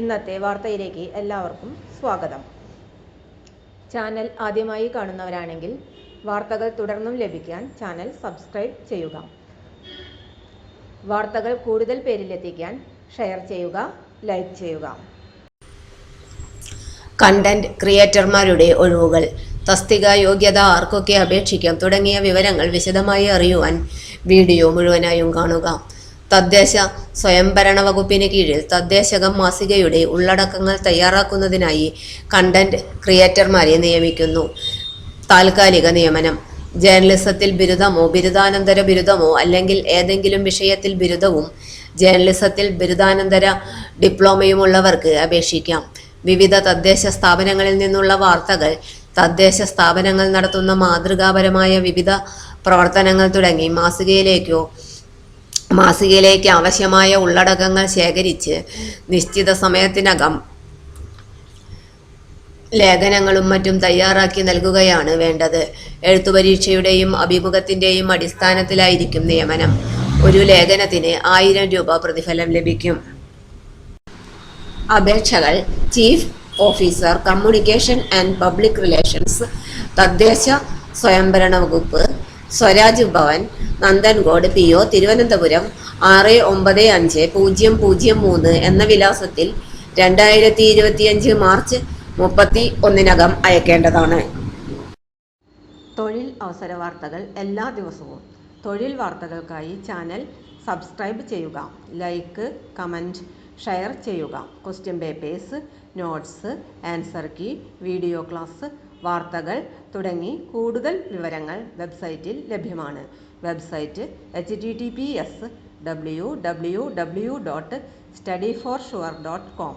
ഇന്നത്തെ വാർത്തയിലേക്ക് എല്ലാവർക്കും സ്വാഗതം. ചാനൽ ആദ്യമായി കാണുന്നവരാണെങ്കിൽ വാർത്തകൾ തുടർന്നും ലഭിക്കാൻ ചാനൽ സബ്സ്ക്രൈബ് ചെയ്യുക. വാർത്തകൾ കൂടുതൽ പേരിലെത്തിക്കാൻ ഷെയർ ചെയ്യുക ലൈക്ക് ചെയ്യുക. കണ്ടന്റ് ക്രിയേറ്റർമാരുടെ ഒഴിവുകൾ തസ്തിക യോഗ്യത ആർക്കൊക്കെ അപേക്ഷിക്കാം തുടങ്ങിയ വിവരങ്ങൾ വിശദമായി അറിയുവാൻ വീഡിയോ മുഴുവനായും കാണുക. തദ്ദേശ സ്വയംഭരണ വകുപ്പിന് കീഴിൽ തദ്ദേശകം മാസികയുടെ ഉള്ളടക്കങ്ങൾ തയ്യാറാക്കുന്നതിനായി കണ്ടന്റ് ക്രിയേറ്റർമാരെ നിയമിക്കുന്നു. താൽക്കാലിക നിയമനം. ജേർണലിസത്തിൽ ബിരുദമോ ബിരുദാനന്തര ബിരുദമോ അല്ലെങ്കിൽ ഏതെങ്കിലും വിഷയത്തിൽ ബിരുദവും ജേർണലിസത്തിൽ ബിരുദാനന്തര ഡിപ്ലോമയുമുള്ളവർക്ക് അപേക്ഷിക്കാം. വിവിധ തദ്ദേശ സ്ഥാപനങ്ങളിൽ നിന്നുള്ള വാർത്തകൾ തദ്ദേശ സ്ഥാപനങ്ങൾ നടത്തുന്ന മാതൃകാപരമായ വിവിധ പ്രവർത്തനങ്ങൾ തുടങ്ങി മാസികയിലേക്കോ മാസികയിലേക്ക് ആവശ്യമായ ഉള്ളടക്കങ്ങൾ ശേഖരിച്ച് നിശ്ചിത സമയത്തിനകം ലേഖനങ്ങളും മറ്റും തയ്യാറാക്കി നൽകുകയാണ് വേണ്ടത്. എഴുത്തുപരീക്ഷയുടെയും അഭിമുഖത്തിന്റെയും അടിസ്ഥാനത്തിലായിരിക്കും നിയമനം. ഒരു ലേഖനത്തിന് ആയിരം രൂപ പ്രതിഫലം ലഭിക്കും. അപേക്ഷകൾ chief officer communication and public relations തദ്ദേശ സ്വയംഭരണ വകുപ്പ് സ്വരാജ് ഭവൻ നന്ദൻകോട് പി ഒ തിരുവനന്തപുരം ആറ് ഒമ്പത് അഞ്ച് പൂജ്യം പൂജ്യം മൂന്ന് എന്ന വിലാസത്തിൽ രണ്ടായിരത്തി ഇരുപത്തിയഞ്ച് മാർച്ച് മുപ്പത്തി ഒന്നിനകം അയക്കേണ്ടതാണ്. തൊഴിൽ അവസര വാർത്തകൾ എല്ലാ ദിവസവും. തൊഴിൽ വാർത്തകൾക്കായി ചാനൽ സബ്സ്ക്രൈബ് ചെയ്യുക ലൈക്ക് കമന്റ് ഷെയർ ചെയ്യുക. Question papers notes answer key video class വാർത്തകൾ തുടങ്ങി കൂടുതൽ വിവരങ്ങൾ വെബ്സൈറ്റിൽ ലഭ്യമാണ്. Website H T T P S W W W dot study for sure dot com